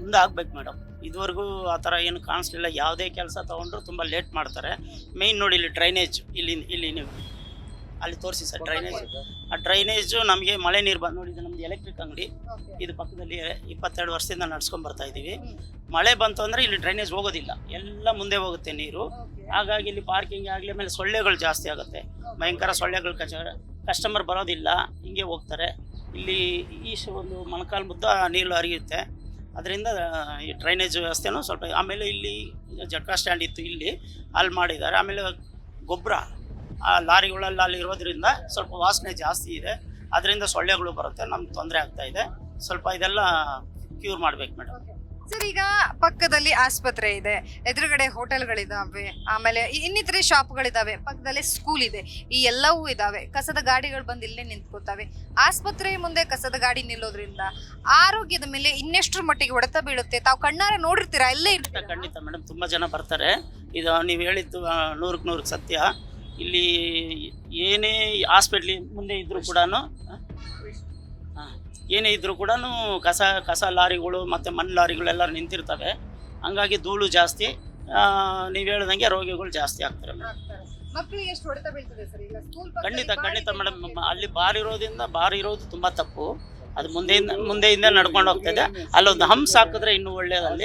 ಮುಂದೆ ಆಗ್ಬೇಕು ಮೇಡಮ್. ಇದುವರೆಗೂ ಆ ಥರ ಏನು ಕಾಣಿಸ್ಲಿಲ್ಲ. ಯಾವುದೇ ಕೆಲಸ ತೊಗೊಂಡ್ರು ತುಂಬ ಲೇಟ್ ಮಾಡ್ತಾರೆ. ಮೇಯ್ನ್ ನೋಡಿ ಇಲ್ಲಿ ಡ್ರೈನೇಜ್ ಇಲ್ಲಿ ಇಲ್ಲಿ ನೀವು ಅಲ್ಲಿ ತೋರಿಸಿ ಸರ್ ಡ್ರೈನೇಜ್ ಆ ಡ್ರೈನೇಜು ನಮಗೆ ಮಳೆ ನೀರು ಬಂದು ನೋಡಿ ಇದು ನಮ್ದು ಎಲೆಕ್ಟ್ರಿಕ್ ಅಂಗಡಿ. ಇದು ಪಕ್ಕದಲ್ಲಿ ಇಪ್ಪತ್ತೆರಡು ವರ್ಷದಿಂದ ನಡ್ಸ್ಕೊಂಡು ಬರ್ತಾ ಇದ್ದೀವಿ ಮಳೆ ಬಂತು ಅಂದರೆ ಇಲ್ಲಿ ಡ್ರೈನೇಜ್ ಹೋಗೋದಿಲ್ಲ. ಎಲ್ಲ ಮುಂದೆ ಹೋಗುತ್ತೆ ನೀರು. ಹಾಗಾಗಿ ಇಲ್ಲಿ ಪಾರ್ಕಿಂಗ್ ಆಗಲಿ ಆಮೇಲೆ ಸೊಳ್ಳೆಗಳು ಜಾಸ್ತಿ ಆಗುತ್ತೆ. ಭಯಂಕರ ಸೊಳ್ಳೆಗಳು ಕಚ ಕಸ್ಟಮರ್ ಬರೋದಿಲ್ಲ. ಹಿಂಗೆ ಹೋಗ್ತಾರೆ. ಇಲ್ಲಿ ಈ ಒಂದು ಮೊಣಕಾಲು ಮುದ್ದ ನೀರು ಹರಿಯುತ್ತೆ. ಅದರಿಂದ, ಈ ಡ್ರೈನೇಜ್ ವ್ಯವಸ್ಥೆನೂ ಸ್ವಲ್ಪ, ಆಮೇಲೆ ಇಲ್ಲಿ ಜಡ್ಕಾ ಸ್ಟ್ಯಾಂಡ್ ಇತ್ತು ಇಲ್ಲಿ, ಅಲ್ಲಿ ಮಾಡಿದ್ದಾರೆ. ಆಮೇಲೆ ಗೊಬ್ಬರ, ಆ ಲಾರಿಗಳಲ್ಲಿ ಅಲ್ಲಿ ಇರೋದ್ರಿಂದ ಸ್ವಲ್ಪ ವಾಸನೆ ಜಾಸ್ತಿ ಇದೆ. ಅದರಿಂದ ಸೊಳ್ಳೆಗಳು ಬರುತ್ತೆ, ನಮ್ಗೆ ತೊಂದರೆ ಆಗ್ತಾ ಇದೆ. ಸ್ವಲ್ಪ ಇದೆಲ್ಲ ಕ್ಯೂರ್ ಮಾಡ್ಬೇಕು ಮೇಡಮ್ ಸರ್ ಈಗ ಪಕ್ಕದಲ್ಲಿ ಆಸ್ಪತ್ರೆ ಇದೆ ಎದುರುಗಡೆ ಹೋಟೆಲ್ಗಳಿದಾವೆ ಆಮೇಲೆ ಇನ್ನಿತರೆ ಶಾಪ್ಗಳಿದಾವೆ ಪಕ್ಕದಲ್ಲಿ ಸ್ಕೂಲ್ ಇದೆ ಈ ಎಲ್ಲವೂ ಇದಾವೆ ಕಸದ ಗಾಡಿಗಳು ಬಂದು ಇಲ್ಲೇ ನಿಂತ್ಕೋತಾವೆ ಆಸ್ಪತ್ರೆ ಮುಂದೆ ಕಸದ ಗಾಡಿ ನಿಲ್ಲೋದ್ರಿಂದ ಆರೋಗ್ಯದ ಮೇಲೆ ಇನ್ನೆಷ್ಟರ ಮಟ್ಟಿಗೆ ಹೊಡೆತ ಬೀಳುತ್ತೆ ತಾವು ಕಣ್ಣಾರೆ ನೋಡಿರ್ತೀರಾ ಇಲ್ಲೇ ಇರ್ತೀರಾ? ಖಂಡಿತ ಮೇಡಮ್ ತುಂಬ ಜನ ಬರ್ತಾರೆ. ಇದು ನೀವು ಹೇಳಿದ್ದು ಆ, ನೂರಕ್ಕೆ ನೂರಕ್ಕೆ ಸತ್ಯ. ಇಲ್ಲಿ ಏನೇ ಹಾಸ್ಪಿಟ್ಲಿ ಮುಂದೆ ಇದ್ದರೂ ಕೂಡ ಏನೇ ಇದ್ರೂ ಕೂಡ ಕಸ ಕಸ ಲಾರಿಗಳು ಮತ್ತು ಮಣ್ಣು ಲಾರಿಗಳೆಲ್ಲ ನಿಂತಿರ್ತವೆ. ಹಂಗಾಗಿ ಧೂಳು ಜಾಸ್ತಿ ನೀವು ಹೇಳ್ದಂಗೆ ರೋಗಿಗಳು ಜಾಸ್ತಿ ಆಗ್ತಾರೆ ಖಂಡಿತ ಖಂಡಿತ ಮೇಡಮ್. ಅಲ್ಲಿ ಬಾರ್ ಇರೋದ್ರಿಂದ ಬಾರ್ ಇರೋದು ತುಂಬ ತಪ್ಪು. ಅದು ಮುಂದೆಯಿಂದ ಮುಂದೆಯಿಂದ ನಡ್ಕೊಂಡು ಹೋಗ್ತದೆ. ಅಲ್ಲೊಂದು ಹಂಪ್ಸ್ ಹಾಕಿದ್ರೆ ಇನ್ನೂ ಒಳ್ಳೇದಲ್ಲಿ.